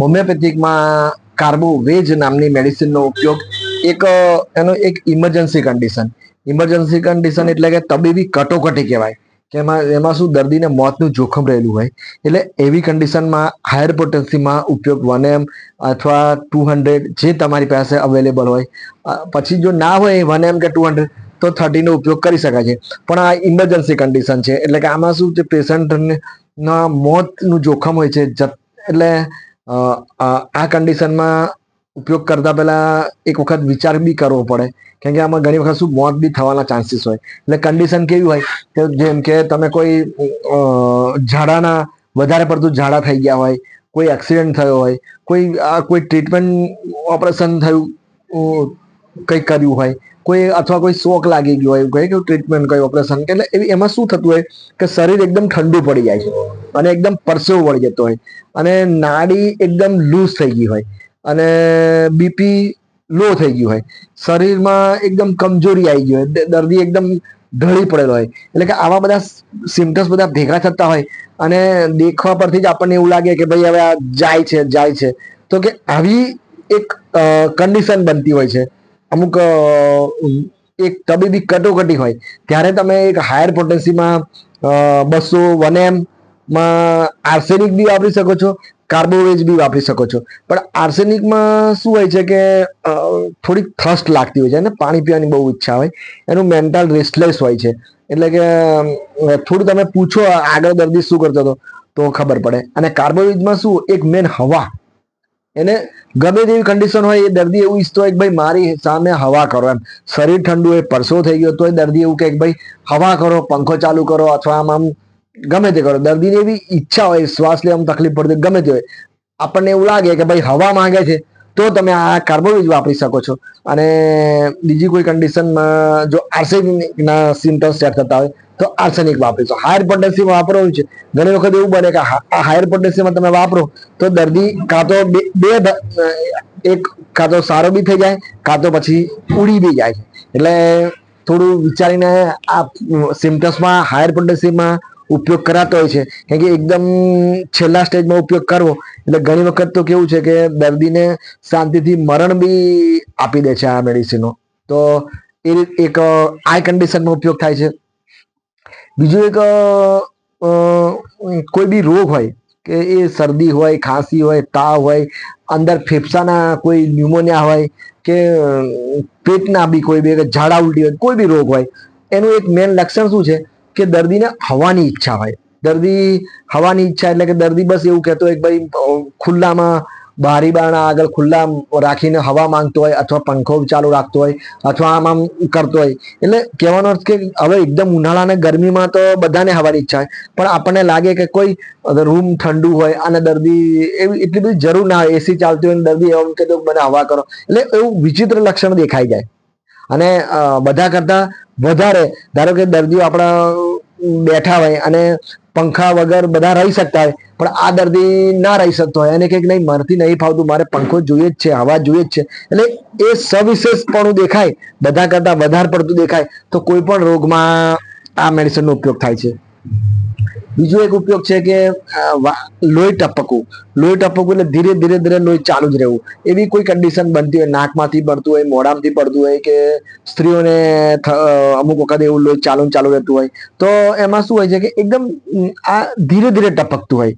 હોમિયોપેથિકમાં કાર્બોવેજ નામની મેડિસિનનો ઉપયોગ એક, એનો એક ઇમરજન્સી કન્ડિશન ઇમરજન્સી કન્ડિશન એટલે કે તબીબી કટોકટી કહેવાય, કે એમાં એમાં શું દર્દીને મોતનું જોખમ રહેલું હોય. એટલે એવી કન્ડિશનમાં હાયર પોટેન્સીમાં ઉપયોગ વન એમ અથવા ટુ હંડ્રેડ જે તમારી પાસે અવેલેબલ હોય. પછી જો ના હોય વન એમ કે ટુ હંડ્રેડ તો થર્ટીનો ઉપયોગ કરી શકાય છે. પણ આ ઇમરજન્સી કન્ડિશન છે. એટલે કે આમાં શું છે પેશન્ટને મોતનું જોખમ હોય છે એટલે આ કન્ડિશનમાં ઉપયોગ કરતા પહેલા એક વખત વિચાર બી કરવો પડે. કેમ કે આમાં ઘણી વખત શું મોત બી થવાના ચાન્સીસ હોય. એટલે કન્ડિશન કેવી હોય કે જેમ કે તમે કોઈ ઝાડાના વધારે પડતું ઝાડા થઈ ગયા હોય, કોઈ એક્સિડન્ટ થયો હોય, કોઈ, આ કોઈ ટ્રીટમેન્ટ ઓપરેશન થયું કંઈક કર્યું હોય કોઈ અથવા કોઈ શોક લાગી ગયો હોય કોઈ ટ્રીટમેન્ટ કોઈ ઓપરેશન એટલે એવી એમાં શું થતું હોય કે શરીર એકદમ ઠંડુ પડી જાય છે અને એકદમ પરસેવો વળી જતો હોય અને નાડી એકદમ લૂઝ થઈ ગઈ હોય અને બીપી લો થઈ ગયું હોય. શરીરમાં એકદમ કમજોરી આવી ગઈ હોય દર્દી એકદમ ઢળી પડેલો હોય. એટલે કે આવા બધા સિમ્ટમ્સ બધા ભેગા થતા હોય અને દેખવા પરથી જ આપણને એવું લાગે કે ભાઈ હવે આ જાય છે જાય છે. તો કે આવી એક કન્ડિશન બનતી હોય છે અમુક એક તબીબી કટોકટી હોય, ત્યારે તમે એક હાયર પોટેન્સીમાં બસો વન એમ માં આર્સેનિક બી વાપરી શકો છો કાર્બોવેજ બી વાપરી શકો છો. પણ આર્સેનિકમાં શું હોય છે કે થોડીક થ્રસ્ટ લાગતી હોય છે અને પાણી પીવાની બહુ ઈચ્છા હોય, એનું મેન્ટલ રેસ્ટલેસ હોય છે. એટલે કે થોડું તમે પૂછો, આગળ દર્દી શું કરતો હતો, તો ખબર પડે. અને કાર્બોવેજમાં શું, એક મેન હવા એને ગમે તેવી કન્ડિશન હોય, એ દર્દી એવું ઈચ્છતો હોય કે ભાઈ મારી સામે હવા કરો એમ. શરીર ઠંડુ હોય, પરસો થઈ ગયો તો એ દર્દી એવું કહે કે ભાઈ, હવા કરો, પંખો ચાલુ કરો, અથવા આમ આમ, ગમે તે કરો. દર્દીની એવી ઈચ્છા હોય, શ્વાસ લેવામાં તકલીફ પડતી ગમે તે હોય. આપણને એવું લાગે કે ભાઈ હવા માંગે છે. તો તમે આ કાર્બોવેજ વાપરી શકો છો. અને બીજી કોઈ કન્ડિશનમાં જો આર્સેનિકના સિમ્ટમ્સ સેટ થતા હોય, તો આર્સેનિક વાપરીશો હાયર પોટેન્સીમાં વાપરવું છે. ઘણી વખત એવું બને કે આ હાયર પોટેન્સીમાં તમે વાપરો, તો દર્દી કાં તો બે એક કાં તો સારો બી થઈ જાય, કાં તો પછી ઉડી બી જાય એટલે થોડું વિચારીને આ સિમ્ટમ્સમાં હાયર પોટેન્સીમાં ઉપયોગ કરાતો હોય છે. કેમ કે એકદમ છેલ્લા સ્ટેજમાં ઉપયોગ કરવો, એટલે ઘણી વખત તો કેવું છે કે દર્દીને શાંતિથી મરણ બી આપી દે છે આ મેડિસિનો તો એ એક આઈ કન્ડિશનમાં ઉપયોગ થાય છે. બીજું એક કોઈ બી રોગ હોય, કે એ શરદી હોય, ખાંસી હોય, તાવ હોય, અંદર ફેફસાના કોઈ ન્યુમોનિયા હોય, કે પેટના બી કોઈ બી ઝાડા ઉલટી હોય, કોઈ બી રોગ હોય, એનું એક મેન લક્ષણ શું છે? કે દર્દીને હવાની ઈચ્છા હોય. દર્દી હવાની ઈચ્છા એટલે કે દર્દી બસ એવું કહેતો હોય કે ભાઈ ખુલ્લામાં બારી બારણા આગળ ખુલ્લા રાખીને હવા માંગતો હોય અથવા પંખો ચાલુ રાખતો હોય અથવા આમ આમ કરતો હોય. એટલે કહેવાનો અર્થ કે હવે એકદમ ઉનાળા અને ગરમીમાં તો બધાને હવાની ઈચ્છા હોય. પણ આપણને લાગે કે કોઈ રૂમ ઠંડુ હોય અને દર્દી એવી એટલી બધી જરૂર ના હોય એસી ચાલતી હોય દર્દી એવું કે તો મને હવા કરો. એટલે એવું વિચિત્ર લક્ષણ દેખાઈ જાય. અને બધા કરતા વધારે. ધારો કે દર્દીઓ આપણા બેઠા હોય અને પંખા વગર બધા રહી શકતા હોય, પણ આ દર્દી ના રહી શકતો હોય. એને કંઈક નહીં, મરતી નહીં ફાવતું. મારે પંખો જોઈએ જ છે, હવા જોઈએ જ છે. એટલે એ સવિશેષપણું દેખાય. બધા કરતા વધારે પડતું દેખાય. તો કોઈ પણ રોગમાં આ મેડિસિનનો ઉપયોગ થાય છે. બીજો એક ઉપયોગ છે કે લોહી ટપકવું. લોહી ટપકવું એટલે ધીરે ધીરે ધીરે લોહી ચાલુ જ રહેવું. એવી કોઈ કન્ડિશન બનતી હોય, નાકમાંથી પડતું હોય, મોઢામાંથી પડતું હોય કે સ્ત્રીઓને અમુક વખત એવું લોહી ચાલુ ચાલુ રહેતું હોય, તો એમાં શું હોય છે કે એકદમ આ ધીરે ધીરે ટપકતું હોય.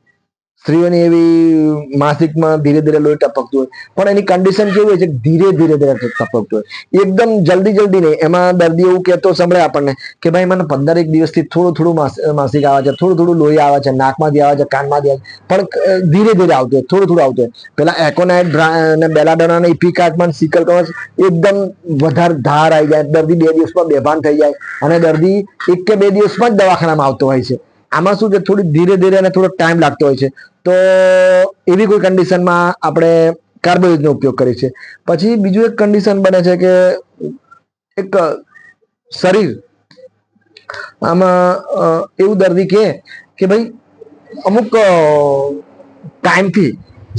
સ્ત્રીઓની એવી માસિકમાં ધીરે ધીરે લોહી ટપકતું હોય. પણ એની કન્ડિશન કેવી હોય છે? ધીરે ધીરે ધીરે ટપકતું હોય. એકદમ જલ્દી જલ્દી નહીં. એમાં દર્દી એવું કહેતો સંભળાય આપણને કે ભાઈ મને પંદર એક દિવસથી થોડું થોડું માસિક આવે છે, થોડું થોડું લોહી આવે છે, નાકમાંથી આવે છે, કાનમાંથી આવે છે. પણ ધીરે ધીરે આવતું હોય, થોડું થોડું આવતું હોય. પેલા એકોનાઇટ અને બેલાડોના અને ઇપિકાર્ટમાં સિકલ એકદમ વધારે ધાર આવી જાય. દર્દી બે દિવસમાં બેભાન થઈ જાય. અને દર્દી એક કે બે દિવસમાં જ દવાખાનામાં આવતો હોય છે. આમાં શું છે, થોડી ધીરે ધીરે અને થોડો ટાઈમ લાગતો હોય છે. તો એવી કોઈ કન્ડિશનમાં આપણે કાર્બોવેજનો ઉપયોગ કરીએ છીએ. પછી બીજું એક કન્ડિશન બને છે કે એક શરીર, આમાં એવું દર્દી કહે કે ભાઈ, અમુક ટાઈમથી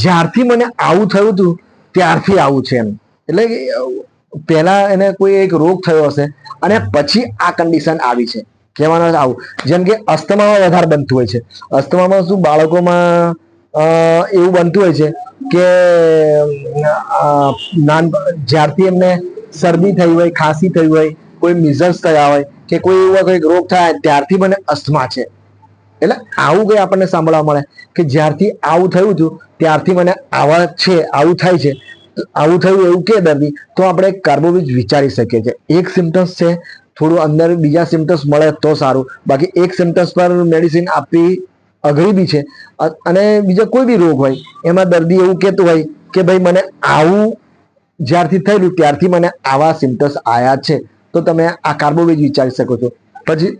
જ્યારથી મને આવું થયું હતું, ત્યારથી આવું છે એમ. એટલે પહેલા એને કોઈ એક રોગ થયો હશે અને પછી આ કન્ડિશન આવી છે. કહેવાનો આવું. જેમ કે અસ્થમામાં વધારે બનતું હોય છે. અસ્થમામાં શું બાળકોમાં એવું બનતું હોય છે કે નાન, જ્યારથી એમને શરદી થઈ હોય, ખાંસી થઈ હોય, કોઈ મિઝલ્સ થયા હોય કે કોઈ એવો કોઈ રોગ થાય, ત્યારથી મને અસ્થમા છે. એટલે આવું કંઈ આપણને સાંભળવા મળે કે જ્યારથી આવું થયું હતું, ત્યારથી મને આવા છે, આવું થાય છે. આવું થયું એવું કે દર્દી, તો આપણે કાર્બોવિજ વિચારી શકીએ છીએ. એક સિમ્ટમ્સ છે થોડું અંદર બીજા સિમ્ટમ્સ મળે તો સારું. બાકી એક સિમ્ટમ્સ પર મેડિસિન આપવી અઘરી બી છે. અને બીજા કોઈ બી રોગ હોય, એમાં દર્દી એવું કહેતું હોય કે ભાઈ, મને આવું જ્યારથી થયેલું ત્યારથી મને આવા સિમ્ટમ્સ આયા છે. તો તમે આ કાર્બોવેજ વિચારી શકો છો. પછી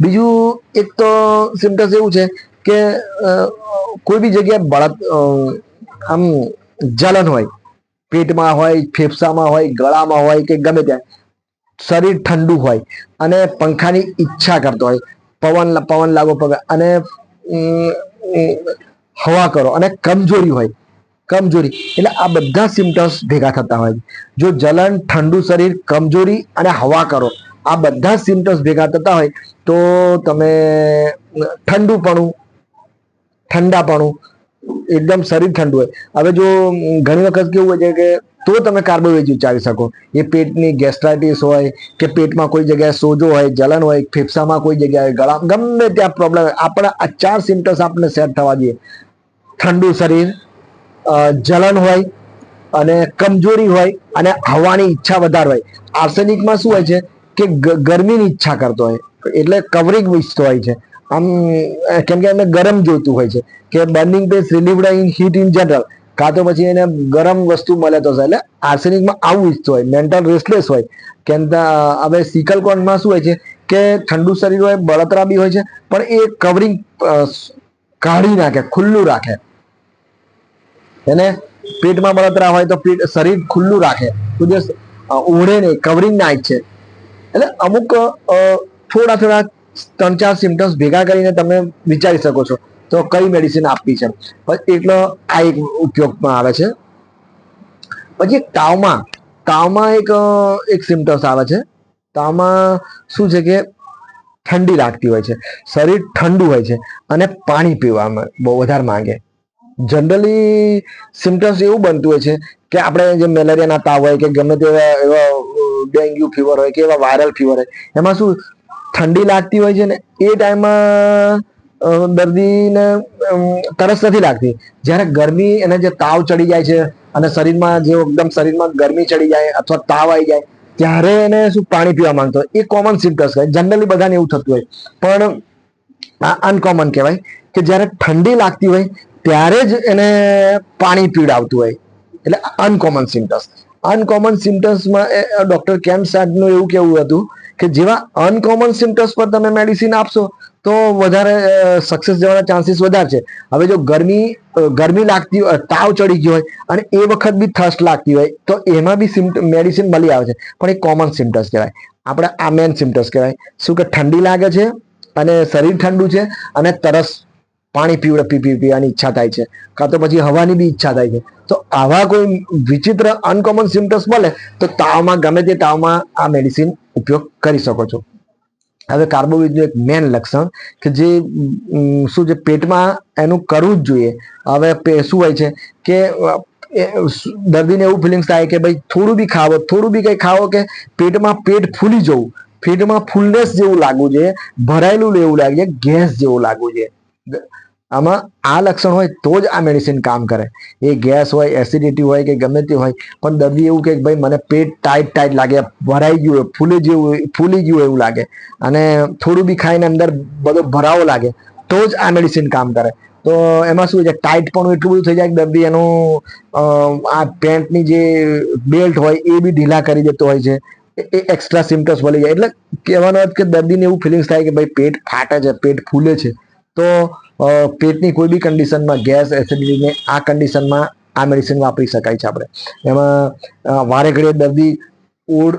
બીજું એક તો સિમ્ટમ્સ એવું છે કે કોઈ બી જગ્યાએ બળદ આમ જલન હોય, પેટમાં હોય, ફેફસામાં હોય, ગળામાં હોય કે ગમે ત્યાં શરીર ઠંડુ હોય અને પંખાની ઈચ્છા કરતો હોય. પવન પવન લાગો પગ અને હવા કરો અને કમજોરી હોય. કમજોરી એટલે આ બધા સિમ્ટમ્સ ભેગા થતા હોય જો જલન, ઠંડુ શરીર, કમજોરી અને હવા કરો, આ બધા સિમ્ટમ્સ ભેગા થતા હોય તો તમે ઠંડુપણું, ઠંડાપણું, એકદમ શરીર ઠંડુ હોય. હવે જો ઘણી વખત કેવું હોય છે કે તો તમે કાર્બોવેજ ઉચ્ચારી શકો. એ પેટની ગેસ્ટ્રાઇટિસ હોય કે પેટમાં કોઈ જગ્યાએ સોજો હોય, જલન હોય, ફેફસામાં કોઈ જગ્યાએ ગળા, ગમે ત્યાં પ્રોબ્લેમ હોય, આપણા આ ચાર સિમ્ટમ્સ આપણે સેટ થવા જોઈએ. ઠંડુ શરીર જલન હોય અને કમજોરી હોય અને હવાની ઈચ્છા વધારે હોય. આર્સેનિકમાં શું હોય છે કે ગરમીની ઈચ્છા કરતો હોય. એટલે કવરિંગ ઈચ્છતો હોય છે. આમ કેમ કે એને ગરમ જોઈતું હોય છે. કે burning pace relieved in, heat in general. કાં તો પછી એને ગરમ વસ્તુ મળે તો. એટલે આર્સેનિકમાં આવું ઈચ્છતો હોય મેન્ટલ રેસ્ટલેસ હોય. કેમ હવે સિકલ કોન્ટમાં શું હોય છે કે ઠંડુ શરીર હોય, બળતરા બી હોય છે, પણ એ કવરિંગ કાઢી નાખે, ખુલ્લું રાખે. એને પેટમાં બળતરા હોય તો પેટ, શરીર ખુલ્લું રાખે. તો જે ઓઢે નહીં કવરિંગ ના છે. એટલે અમુક થોડા થોડા ત્રણ ચાર સિમ્ટમ્સ ભેગા કરીને તમે વિચારી શકો છો. તો કઈ મેડિસિન આપવી છે? એટલો આ એક ઉપયોગમાં આવે છે. પછી તાવમાં તાવમાં એક એક સિમ્ટમ્સ આવે છે. તાવમાં શું છે કે ઠંડી લાગતી હોય છે. શરીર ઠંડુ હોય છે અને પાણી પીવામાં બહુ વધારે માંગે. જનરલી સિમ્ટમ્સ એવું બનતું હોય છે કે આપણે જે મેલેરિયાના તાવ હોય કે ગમે તેવા એવા ડેન્ગ્યુ ફીવર હોય કે એવા વાયરલ ફીવર હોય, એમાં શું ઠંડી લાગતી હોય છે ને એ ટાઈમમાં દર્દીને તરસ નથી લાગતી. જ્યારે ગરમી એને જે તાવ ચડી જાય છે અને શરીરમાં જે એકદમ શરીરમાં ગરમી ચડી જાય અથવા તાવ આવી જાય, ત્યારે એને શું પાણી પીવા માંગતો? એ કોમન સિમ્ટમ્સ કહેવાય. જનરલી બધાને એવું થતું હોય. પણ આ અનકોમન કહેવાય કે જ્યારે ઠંડી લાગતી હોય, ત્યારે જ એને પાણી પીવડાવતું હોય. એટલે અનકોમન સિમ્ટમ્સ અનકોમન સિમ્ટમ્સમાં ડોક્ટર કેમ સાહેબનું એવું કેવું હતું કે જેવા અનકોમન સિમ્ટમ્સ પર તમે મેડિસિન આપશો તો વધારે સક્સેસ જવાના ચાન્સીસ વધારે છે. હવે જો ગરમી ગરમી લાગતી હોય, તાવ ચડી ગયો હોય, અને એ વખત બી થર્સ્ટ લાગતી હોય, તો એમાં બી સિમ્ટ મેડિસિન મળી આવે છે. પણ એ કોમન સિમ્ટમ્સ કહેવાય. આપણે આ મેન સિમ્ટમ્સ કહેવાય. શું કે ઠંડી લાગે છે, અને શરીર ઠંડુ છે, અને તરસ, પાણી પીવડે, પી પી, પીવાની ઈચ્છા થાય છે. કાં તો પછી હવાની બી ઈચ્છા થાય છે. તો આવા કોઈ વિચિત્ર અનકોમન સિમ્ટમ્સ મળે તો તાવમાં, ગમે તે તાવમાં આ મેડિસિન ઉપયોગ કરી શકો છો. હવે કાર્બોવેજનું એક મેન લક્ષણ કે જે શું છે, પેટમાં એનું કરવું જ જોઈએ. હવે શું હોય છે કે દર્દીને એવું ફિલિંગ્સ થાય કે ભાઈ થોડું બી ખાવો, થોડું બી કંઈ ખાવો કે પેટમાં પેટ ફૂલી જવું. પેટમાં ફૂલનેસ જેવું લાગવું જોઈએ, ભરાયેલું એવું લાગે ગેસ જેવું લાગવું જોઈએ. આમાં આ લક્ષણ હોય તો જ આ મેડિસિન કામ કરે. એ ગેસ હોય એસિડિટી હોય કે ગમે તે હોય, પણ દર્દી એવું કે ભાઈ મને પેટ ટાઈટ ટાઈટ લાગે, ભરાઈ ગયું ફૂલી જેવું ફૂલી ગયું એવું લાગે, અને થોડું બી ખાઈને અંદર બધો ભરાવો લાગે, તો જ આ મેડિસિન કામ કરે. તો એમાં શું છે ટાઈટ પણ એટલું બધું થઈ જાય કે દર્દી એનું આ પેન્ટની જે બેલ્ટ હોય, એ બી ઢીલા કરી દેતો હોય છે. એ- એક્સ્ટ્રા સિમ્ટમ્સ વળી જાય. એટલે કહેવાનો અર્થ કે દર્દીને એવું ફિલિંગ્સ થાય કે ભાઈ પેટ ફાટે છે, પેટ ફૂલે છે. તો પેટની કોઈ બી કન્ડિશનમાં ગેસ એસિડિટીને આ કન્ડિશનમાં આ મેડિસિન વાપરી શકાય છે આપણે. એમાં વારે ઘડીએ દર્દી ઉડ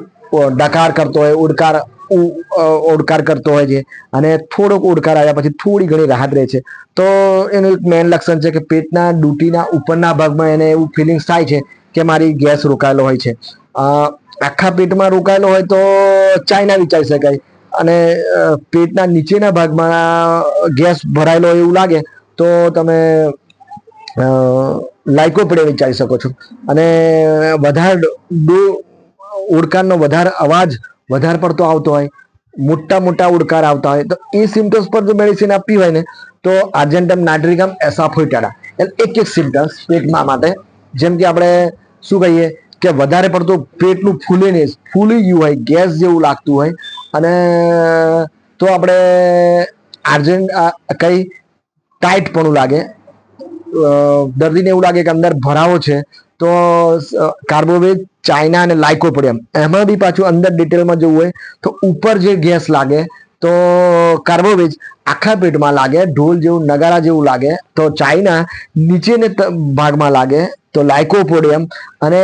ડકાર કરતો હોય, ઉડકાર, ઉ- ઓડકાર કરતો હોય છે અને થોડોક ઓડકાર આવ્યા પછી થોડી ઘણી રાહત રહે છે. તો એનું એક મેન લક્ષણ છે કે પેટના ડૂટીના ઉપરના ભાગમાં એને એવું ફિલિંગ્સ થાય છે કે મારી ગેસ રોકાયેલો હોય છે. આખા પેટમાં રોકાયેલો હોય તો ચાઇના વિચારી શકાય. અને પેટના નીચેના ભાગમાં ગેસ ભરાયેલો એવું લાગે, તો તમે લાઇકોપીડિયા વિચારી શકો છો. અને, વધારે ડો ઉડકારનો વધારે અવાજ વધારે પડતો આવતો હોય, મોટા મોટા ઉડકાર આવતા હોય, તો એ સિમ્ટમ્સ પર જો મેડિસિન આપવી હોય ને, તો આર્જેન્ટમ નાટ્રિકમ એસાફોઇટાડા એટલે એક એક સિમ્ટમ્સ પેટમાં માટે. જેમ કે આપણે શું કહીએ કે વધારે પડતું પેટનું ફૂલીને, ફૂલી ગયું હોય, ગેસ જેવું લાગતું હોય અને તો આપણે આર્જેન્ટ કઈ ટાઈટ પણ લાગે. દર્દીને એવું લાગે કે અંદર ભરાવો છે. તો કાર્બોવેજ ચાઇના અને લાઇકોપોડિયમ એમાં. બી પાછું અંદર ડિટેલમાં જવું હોય તો ઉપર જે ગેસ લાગે, તો કાર્બોવેજ આખા પેટમાં લાગે, ઢોલ જેવું, નગારા જેવું લાગે, તો ચાઇના નીચેને ભાગમાં લાગે, તો લાઇકોપોડિયમ અને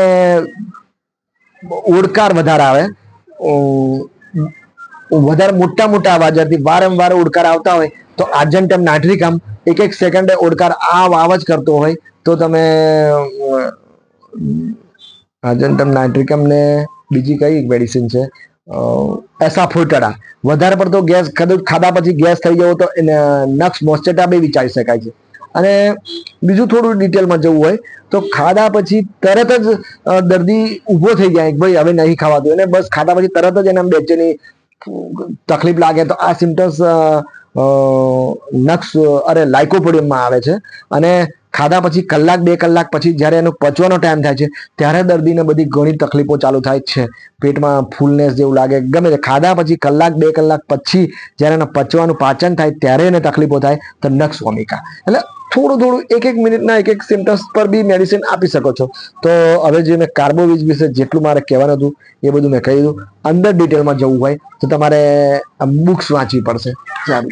ઓડકાર વધારે આવે. વધારે મોટા મોટા અવાજથી વારંવાર ઓડકાર આવતા હોય તો આર્જન્ટમ નાટરિકમ એક એક સેકન્ડે ઓડકાર આવ આવ જ કરતો હોય તો તમે આર્જન્ટમ નાઇટ્રિકમ ને બીજી કઈ મેડિસિન છે? એસાફોઇટાડા વધારે પડતો ગેસ કદાચ ખાધા પછી ગેસ થઈ જવો તો એને નક્સ મોસ્ટેટા બી વિચારી શકાય છે. અને બીજું થોડું ડિટેલમાં જવું હોય તો ખાધા પછી તરત જ દર્દી ઊભો થઈ જાય ભાઈ હવે નહીં ખાવાતું. અને બસ ખાધા પછી તરત જ એને બેચેની તકલીફ લાગે તો આ સિમ્ટમ્સ નક્સ, અરે, લાઇકોપોડિયમમાં આવે છે. અને ખાધા પછી કલાક, બે કલાક પછી જ્યારે એનો પચવાનો ટાઈમ થાય છે, ત્યારે દર્દીને બધી ઘણી તકલીફો ચાલુ થાય છે. પેટમાં ફૂલનેસ જેવું લાગે, ગમે તે ખાધા પછી કલાક, બે કલાક પછી જ્યારે એને પચવાનું પાચન થાય, ત્યારે એને તકલીફો થાય તો નક્સ વોમિકા. એટલે થોડું થોડું એક એક મિનિટના એક એક સિમ્ટમ્સ પર બી મેડિસિન આપી શકો છો. તો હવે જે મેં કાર્બોવીજ વિશે જેટલું મારે કહેવાનું હતું, એ બધું મેં કહી દીધું. અંદર ડિટેલમાં જવું હોય તો તમારે બુક્સ વાંચવી પડશે. સારું